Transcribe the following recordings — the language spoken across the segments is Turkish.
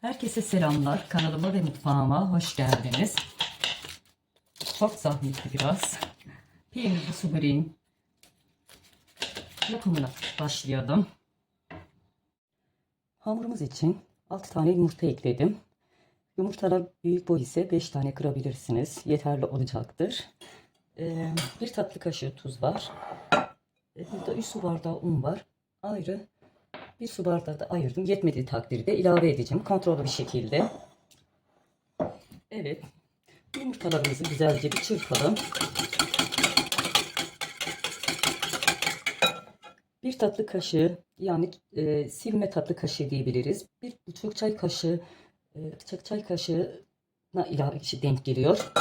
Herkese selamlar. Kanalıma ve mutfağıma hoş geldiniz. Çok zahmetli biraz. Peynirli su böreğin yapımına başlayalım. Hamurumuz için 6 tane yumurta ekledim. Yumurtalar büyük boy ise 5 tane kırabilirsiniz. Yeterli olacaktır. Ee, bir tatlı kaşığı tuz var. Ee, Burada 3 su bardağı un var. Ayrı bir su bardağı da ayırdım. Yetmediği takdirde ilave edeceğim. Kontrollü bir şekilde. Evet. Yumurtalarımızı güzelce bir çırpalım. Bir tatlı kaşığı yani e, silme tatlı kaşığı diyebiliriz. Bir buçuk çay kaşığı e, çay, çay kaşığına ilave işi denk geliyor.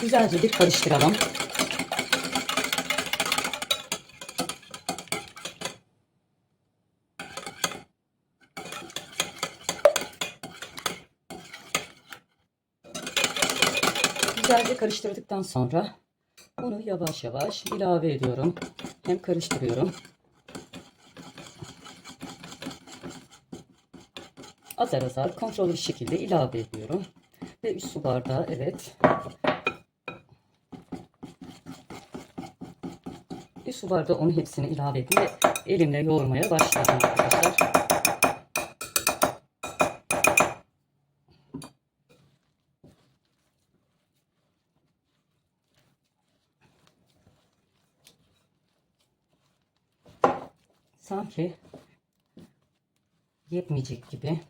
Güzelce bir karıştıralım. Güzelce karıştırdıktan sonra bunu yavaş yavaş ilave ediyorum. Hem karıştırıyorum. Azar azar kontrollü bir şekilde ilave ediyorum. Ve 3 su bardağı evet. Bir su bardağı onun hepsini ilave ve elimle yoğurmaya başladım arkadaşlar. Sanki yetmeyecek gibi.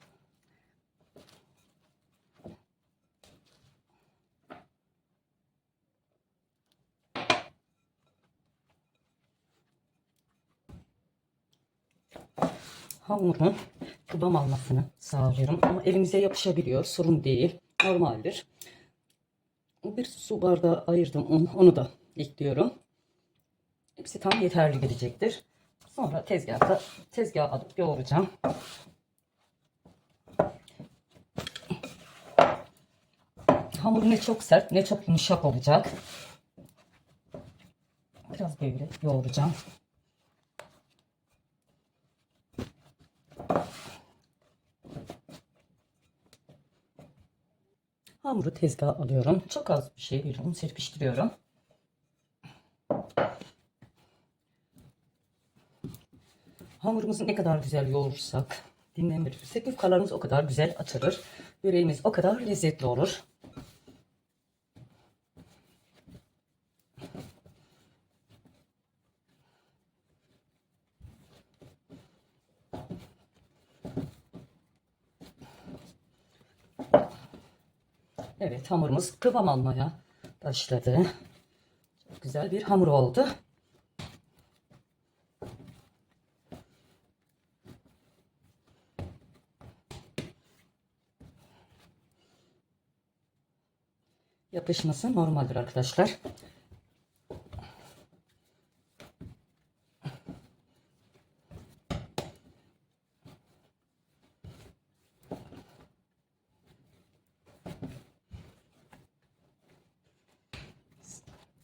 Hamurun kıvam almasını sağlıyorum ama elimize yapışabiliyor sorun değil normaldir. Bir su bardağı ayırdım onu, onu da ekliyorum. Hepsi tam yeterli gelecektir. Sonra tezgahta tezgaha alıp yoğuracağım. Hamur ne çok sert ne çok yumuşak olacak. Biraz böyle yoğuracağım. Hamuru tezgaha alıyorum. Çok az bir şey veriyorum. Serpiştiriyorum. Hamurumuzu ne kadar güzel yoğurursak, dinlendirirsek yufkalarımız o kadar güzel açılır. Böreğimiz o kadar lezzetli olur. Evet hamurumuz kıvam almaya başladı. Çok güzel bir hamur oldu. Yapışması normaldir arkadaşlar.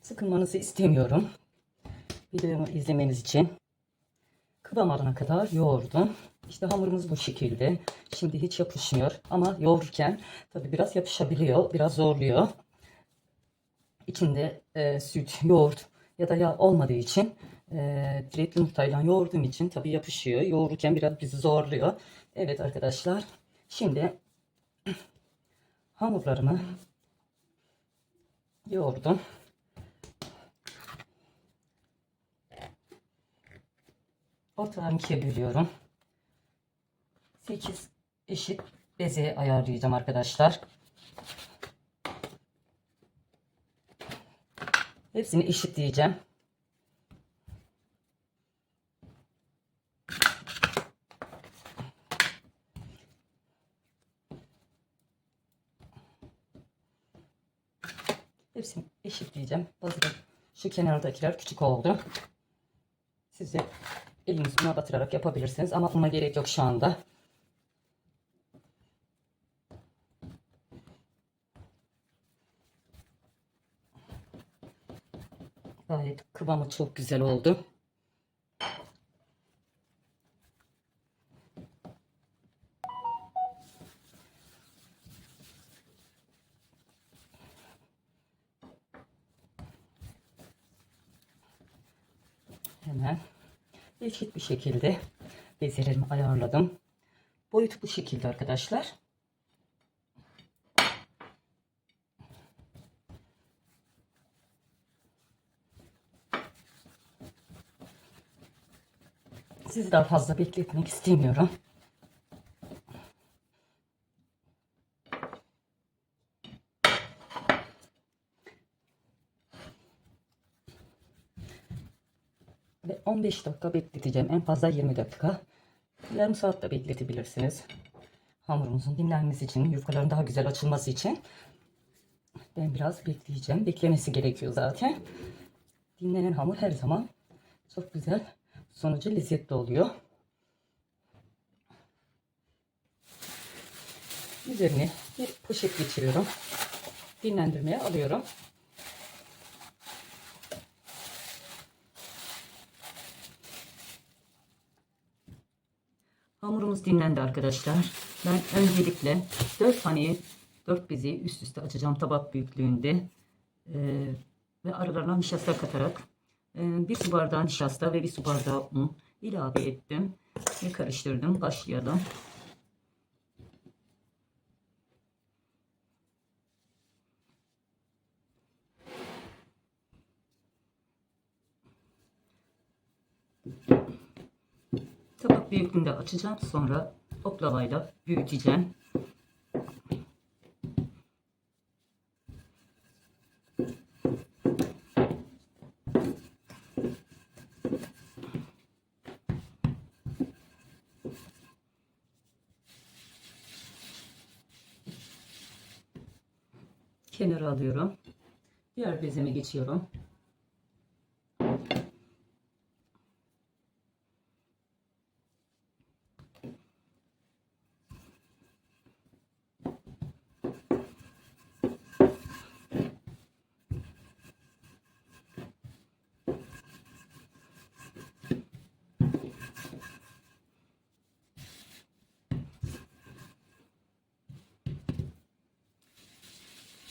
Sıkılmanızı istemiyorum. Videomu izlemeniz için kıvam kadar yoğurdum. İşte hamurumuz bu şekilde. Şimdi hiç yapışmıyor ama yoğururken tabi biraz yapışabiliyor, biraz zorluyor. İçinde e, süt, yoğurt ya da yağ olmadığı için e, direkt yumurtayla yoğurduğum için tabi yapışıyor. Yoğururken biraz bizi zorluyor. Evet arkadaşlar. Şimdi hamurlarımı yoğurdum. Ortadan ikiye bölüyorum. 8 eşit beze ayarlayacağım arkadaşlar. Hepsini eşitleyeceğim. Hepsini eşitleyeceğim. Bazı şu kenardakiler küçük oldu. Size elinizi buna batırarak yapabilirsiniz ama buna gerek yok şu anda. Gayet kıvamı çok güzel oldu. Hemen eşit bir şekilde bezelerimi ayarladım. Boyut bu şekilde arkadaşlar. Sizi daha fazla bekletmek istemiyorum. Ve 15 dakika bekleteceğim. En fazla 20 dakika. Yarım saat de bekletebilirsiniz. Hamurumuzun dinlenmesi için, yufkaların daha güzel açılması için ben biraz bekleyeceğim. Beklemesi gerekiyor zaten. Dinlenen hamur her zaman çok güzel sonucu lezzetli oluyor. Üzerine bir poşet geçiriyorum. Dinlendirmeye alıyorum. Hamurumuz dinlendi arkadaşlar. Ben öncelikle 4 tane 4 bezi üst üste açacağım tabak büyüklüğünde. Ee, ve aralarına nişasta katarak bir su bardağı nişasta ve bir su bardağı un ilave ettim ve karıştırdım. Başlayalım. Tabak büyüklüğünde açacağım. Sonra oklavayla büyüteceğim. Kenara alıyorum. Diğer bezeme geçiyorum.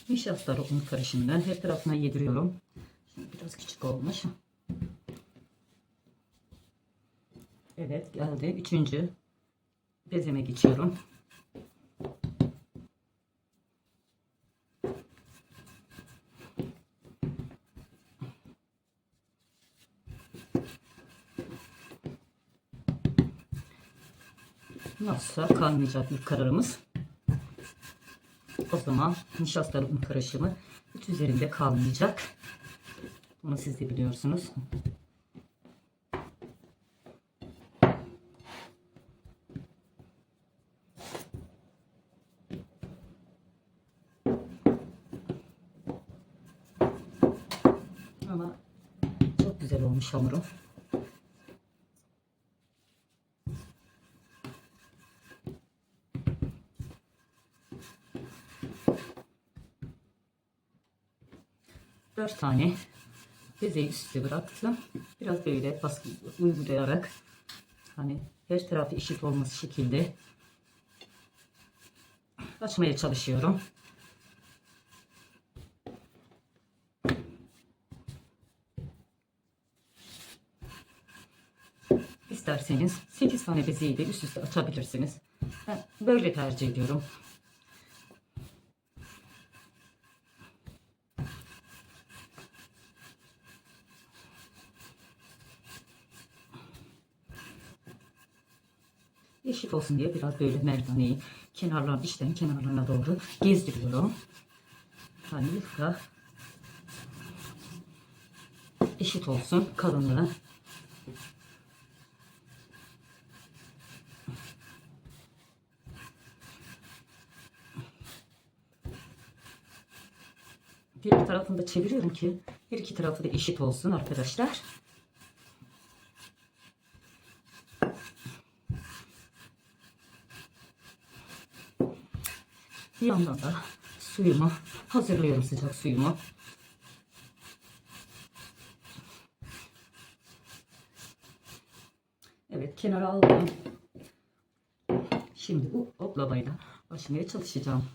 Nişastalı un karışımından her tarafına yediriyorum. Şimdi biraz küçük olmuş. Evet geldi. Üçüncü bezeme geçiyorum. Nasılsa kalmayacak bir kararımız. Zaman nişastalı un karışımı hiç üzerinde kalmayacak. Bunu siz de biliyorsunuz. Ama çok güzel olmuş hamurum. Dört tane bezeyi üstüne bıraktım. Biraz böyle baskı uygulayarak hani her tarafı eşit olması şekilde açmaya çalışıyorum. İsterseniz 8 tane bezeyi de üst üste açabilirsiniz. Ben böyle tercih ediyorum. Eşit olsun diye biraz böyle merdaneyi kenarlar dişlerin kenarlarına doğru gezdiriyorum. Hani yufka eşit olsun kalınlığı. Diğer tarafını da çeviriyorum ki her iki tarafı da eşit olsun arkadaşlar. Yandan da suyumu hazırlıyorum sıcak suyumu. Evet kenara aldım. Şimdi bu oklavayla açmaya çalışacağım.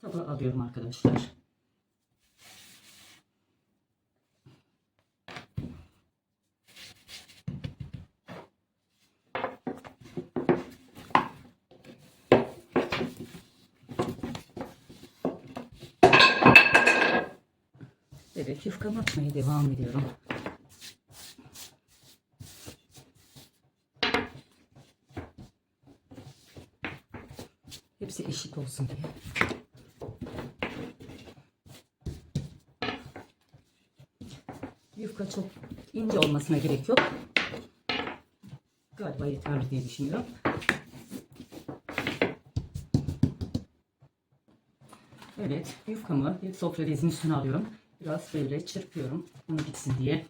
Tabağa alıyorum arkadaşlar. Evet yufkamı açmaya devam ediyorum. Hepsi eşit olsun diye. Yufka çok ince olmasına gerek yok. Galiba yeterli diye düşünüyorum. Evet, yufkamı bir sofra bezinin üstüne alıyorum. Biraz böyle çırpıyorum. Bunu gitsin diye.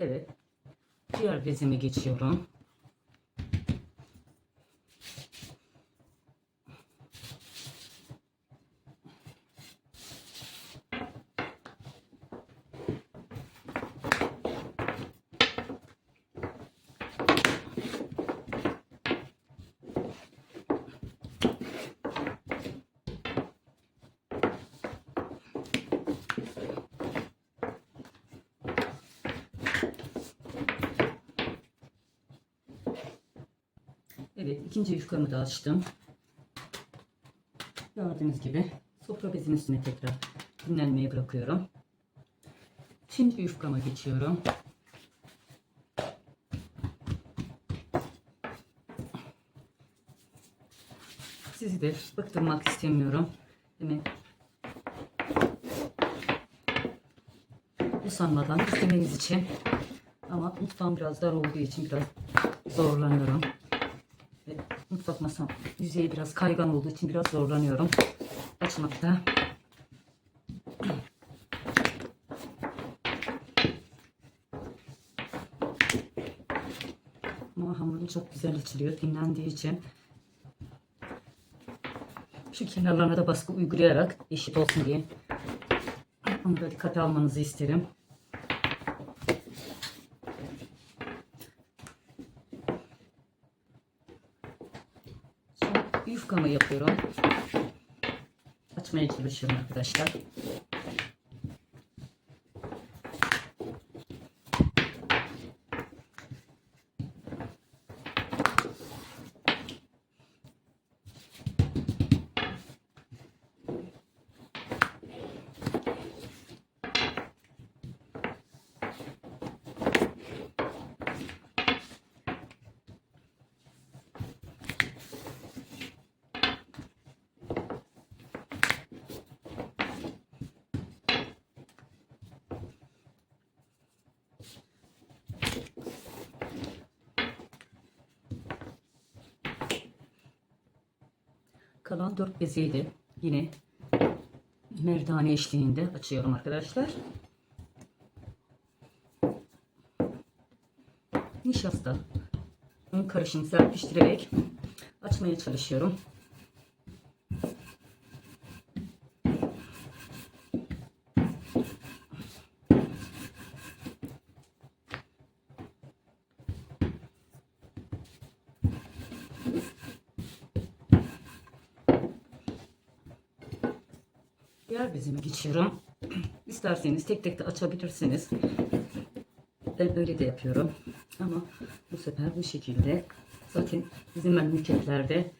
Evet. Diğer bezime geçiyorum. Evet, ikinci yufkamı da açtım. Gördüğünüz gibi sofra bezinin üstüne tekrar dinlenmeye bırakıyorum. Şimdi yufkama geçiyorum. Sizi de bıktırmak istemiyorum. Mi? Usanmadan izlemeniz için. Ama mutfağım biraz dar olduğu için biraz zorlanıyorum. Mutfak masam yüzeyi biraz kaygan olduğu için biraz zorlanıyorum açmakta. Ama hamurum çok güzel açılıyor dinlendiği için. Şu kenarlarına da baskı uygulayarak eşit olsun diye. Onu da dikkate almanızı isterim. Yufkamı yapıyorum. Açmaya çalışıyorum arkadaşlar. Kalan dört bezeyi de yine merdane eşliğinde açıyorum arkadaşlar. Nişasta un karışımı serpiştirerek açmaya çalışıyorum. Diğer bezime geçiyorum. İsterseniz tek tek de açabilirsiniz. Ben öyle de yapıyorum. Ama bu sefer bu şekilde zaten bizim memleketlerde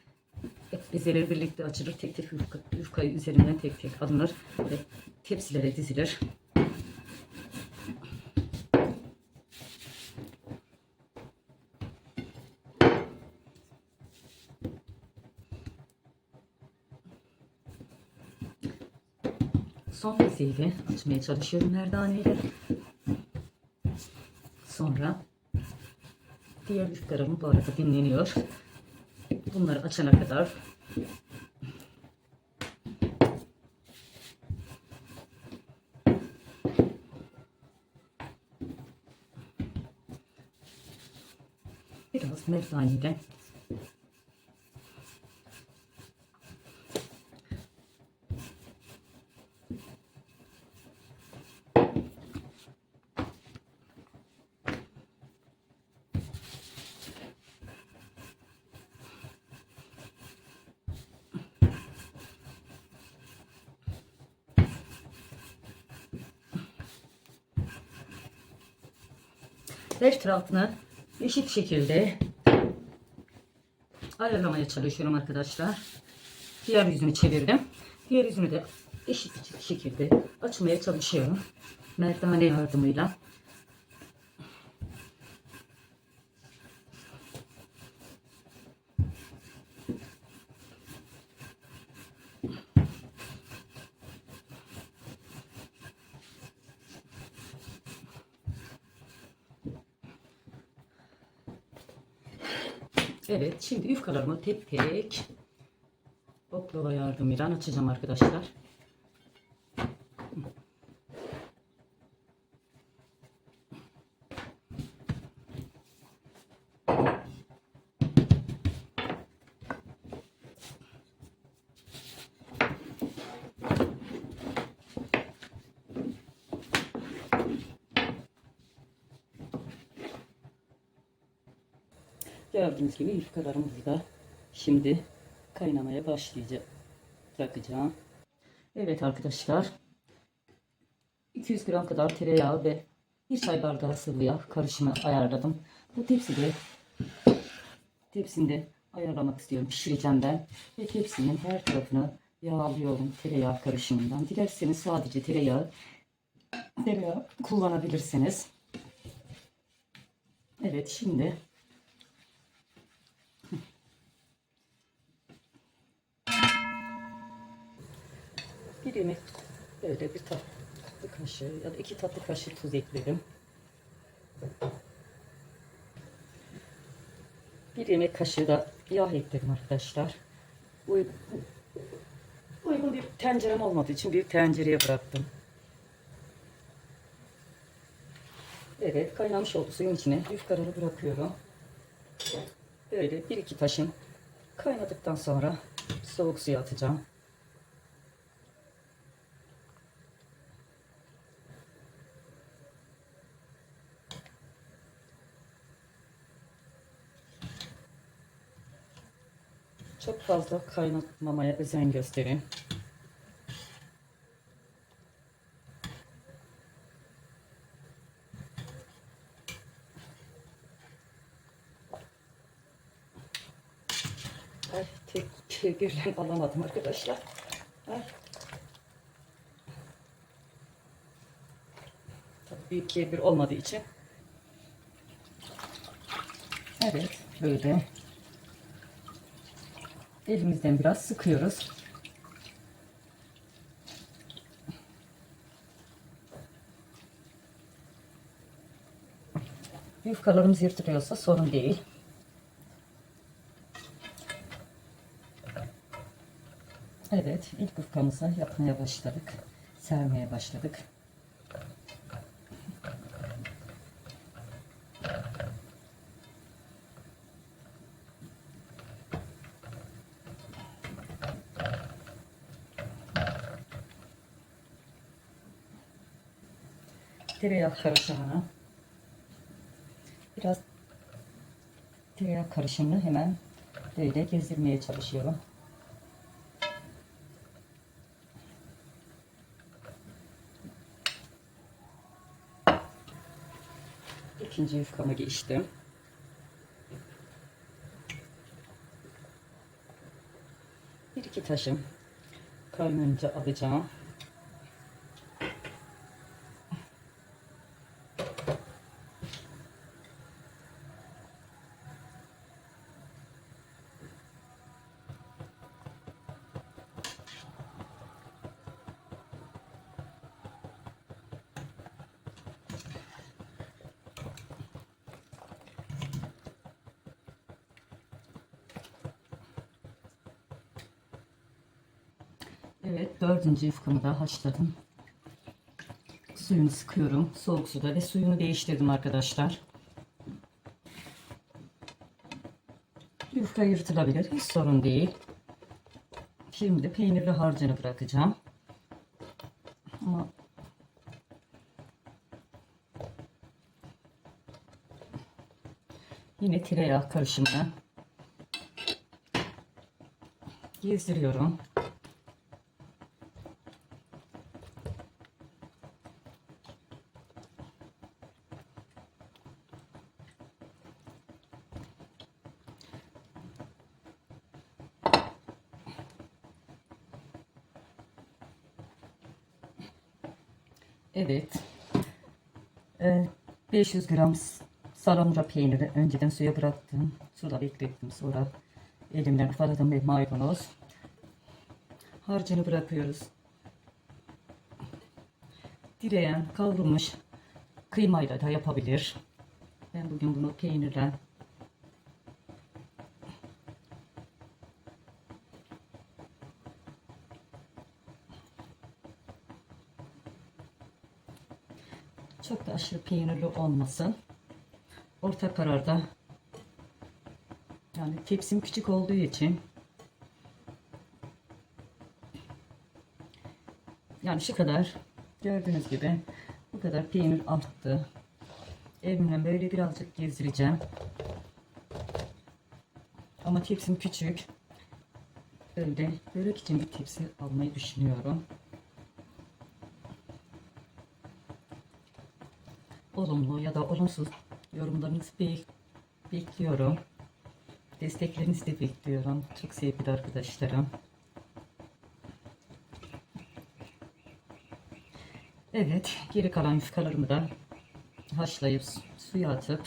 bezeleri birlikte açılır. Tek tek yufka, yufkayı üzerinden tek tek alınır ve tepsilere dizilir. De açmaya çalışıyorum merdaneyle. Sonra diğer yufkalarım bu arada dinleniyor. Bunları açana kadar biraz merdaneyle Her tarafını eşit şekilde ayarlamaya çalışıyorum arkadaşlar. Diğer yüzünü çevirdim. Diğer yüzünü de eşit şekilde açmaya çalışıyorum. Merdane yardımıyla. Evet, şimdi yufkalarımı tek tek oklava yardımıyla açacağım arkadaşlar. Gördüğünüz gibi yufkalarımızı da şimdi kaynamaya başlayacak. Bırakacağım. Evet arkadaşlar. 200 gram kadar tereyağı ve bir çay bardağı sıvı yağ karışımı ayarladım. Bu tepside tepsinde ayarlamak istiyorum. Pişireceğim ben. Ve tepsinin her tarafını yağlıyorum tereyağı karışımından. Dilerseniz sadece tereyağı tereyağı kullanabilirsiniz. Evet şimdi Bir yemek böyle bir tatlı kaşığı ya da iki tatlı kaşığı tuz ekledim. Bir yemek kaşığı da yağ ekledim arkadaşlar. Uy- Uygun bir tencerem olmadığı için bir tencereye bıraktım. Evet kaynamış oldu suyun içine yufkaları bırakıyorum. Böyle bir iki taşın kaynadıktan sonra soğuk suya atacağım. Fazla kaynatmamaya özen gösterin. Ay tek birden alamadım arkadaşlar. Ay. Tabii büyük kebir olmadığı için. Evet böyle elimizden biraz sıkıyoruz. Yufkalarımız yırtılıyorsa sorun değil. Evet, ilk yufkamızı yapmaya başladık. Sermeye başladık. Tereyağı karışımını biraz tereyağı karışımını hemen böyle gezdirmeye çalışıyorum. İkinci yufkama geçtim. Bir iki taşım kaynayınca alacağım. Evet dördüncü yufkamı da haşladım. Suyunu sıkıyorum soğuk suda ve suyunu değiştirdim arkadaşlar. Yufka yırtılabilir hiç sorun değil. Şimdi peynirli harcını bırakacağım. Ama yine tereyağı karışımını gezdiriyorum. Evet. Ee, 500 gram salamura peyniri önceden suya bıraktım. Suda beklettim. Sonra elimle ufaladım ve maydanoz. Harcını bırakıyoruz. Dileyen kavrulmuş kıymayla da yapabilir. Ben bugün bunu peynirle çok da aşırı peynirli olmasın. Orta kararda yani tepsim küçük olduğu için yani şu kadar gördüğünüz gibi bu kadar peynir arttı. Elimle böyle birazcık gezdireceğim. Ama tepsim küçük. Böyle börek için bir tepsi almayı düşünüyorum. Olumlu ya da olumsuz yorumlarınızı bek- bekliyorum. Desteklerinizi de bekliyorum. Çok sevgili arkadaşlarım. Evet, geri kalan yufkalarımı da haşlayıp su- suya atıp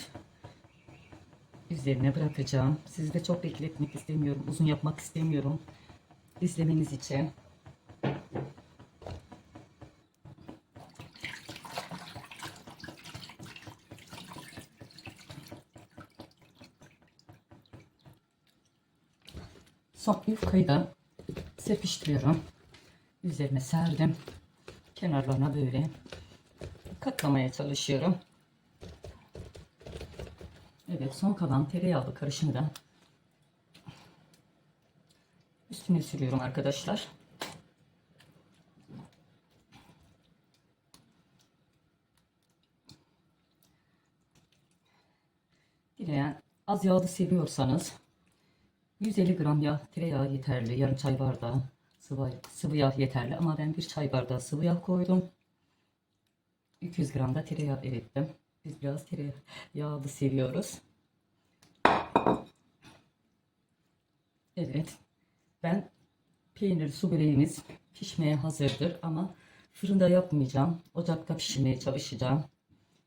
üzerine bırakacağım. Sizi de çok bekletmek istemiyorum. Uzun yapmak istemiyorum. İzlemeniz için. Son yufkayı da serpiştiriyorum. Üzerine serdim. Kenarlarına böyle katlamaya çalışıyorum. Evet son kalan tereyağlı karışımı da üstüne sürüyorum arkadaşlar. Dileyen az yağlı seviyorsanız 150 gram yağ tereyağı yeterli. Yarım çay bardağı sıvı, sıvı yağ yeterli. Ama ben bir çay bardağı sıvı yağ koydum. 200 gram da tereyağı erittim. Biz biraz tereyağlı seviyoruz. Evet. Ben peynir su böreğimiz pişmeye hazırdır ama fırında yapmayacağım. Ocakta pişirmeye çalışacağım.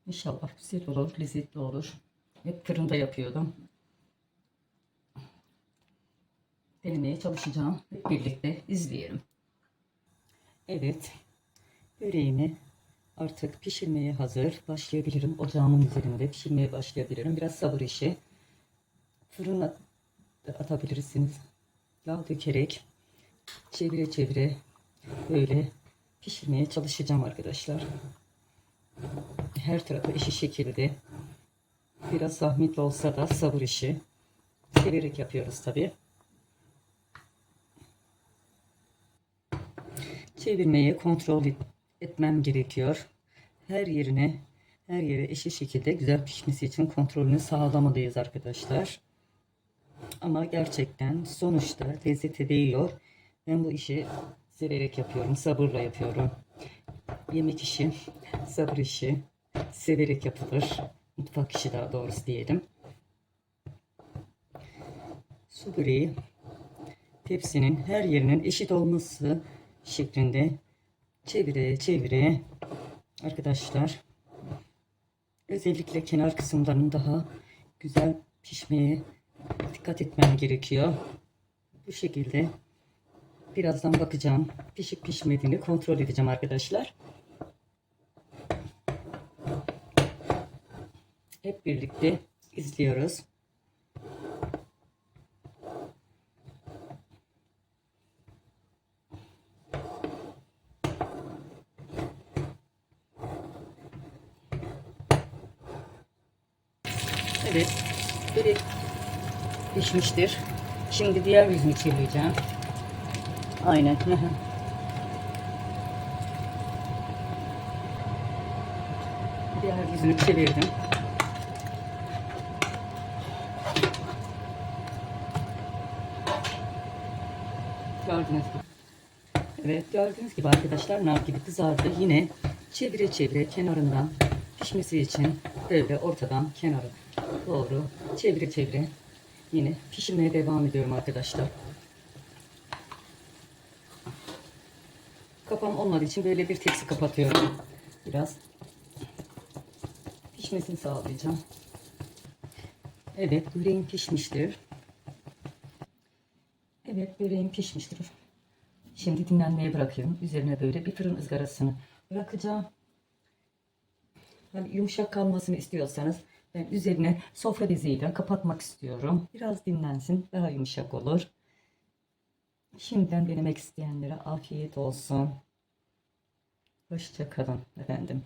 İnşallah güzel olur, lezzetli olur. Hep fırında yapıyordum. Denemeye çalışacağım. Birlikte izleyelim. Evet. Böreğimi artık pişirmeye hazır. Başlayabilirim. Ocağımın üzerinde pişirmeye başlayabilirim. Biraz sabır işi. Fırına atabilirsiniz. Yağ dökerek çevire çevire böyle pişirmeye çalışacağım arkadaşlar. Her tarafı eşit şekilde biraz zahmetli olsa da sabır işi. Severek yapıyoruz tabi. Çevirmeyi kontrol et- etmem gerekiyor. Her yerine her yere eşit şekilde güzel pişmesi için kontrolünü sağlamalıyız arkadaşlar. Ama gerçekten sonuçta lezzete değiyor. Ben bu işi severek yapıyorum. Sabırla yapıyorum. Yemek işi, sabır işi severek yapılır. Mutfak işi daha doğrusu diyelim. Su böreği tepsinin her yerinin eşit olması şeklinde çevire çevire arkadaşlar özellikle kenar kısımlarının daha güzel pişmeye dikkat etmem gerekiyor. Bu şekilde birazdan bakacağım. Pişip pişmediğini kontrol edeceğim arkadaşlar. Hep birlikte izliyoruz. Evet. Börek pişmiştir. Şimdi diğer yüzünü çevireceğim. Aynen. diğer yüzünü çevirdim. Gördüğünüz gibi. Evet gördüğünüz gibi arkadaşlar nar gibi kızardı. Yine çevire çevire kenarından pişmesi için böyle ortadan kenara doğru çevire çevire yine pişirmeye devam ediyorum arkadaşlar. Kapam olmadığı için böyle bir tepsi kapatıyorum. biraz pişmesini sağlayacağım. Evet böreğim pişmiştir. Evet böreğim pişmiştir. Şimdi dinlenmeye bırakıyorum. Üzerine böyle bir fırın ızgarasını bırakacağım. Hani yumuşak kalmasını istiyorsanız ben üzerine sofra beziyle kapatmak istiyorum. Biraz dinlensin daha yumuşak olur. Şimdiden denemek isteyenlere afiyet olsun. Hoşça kalın efendim.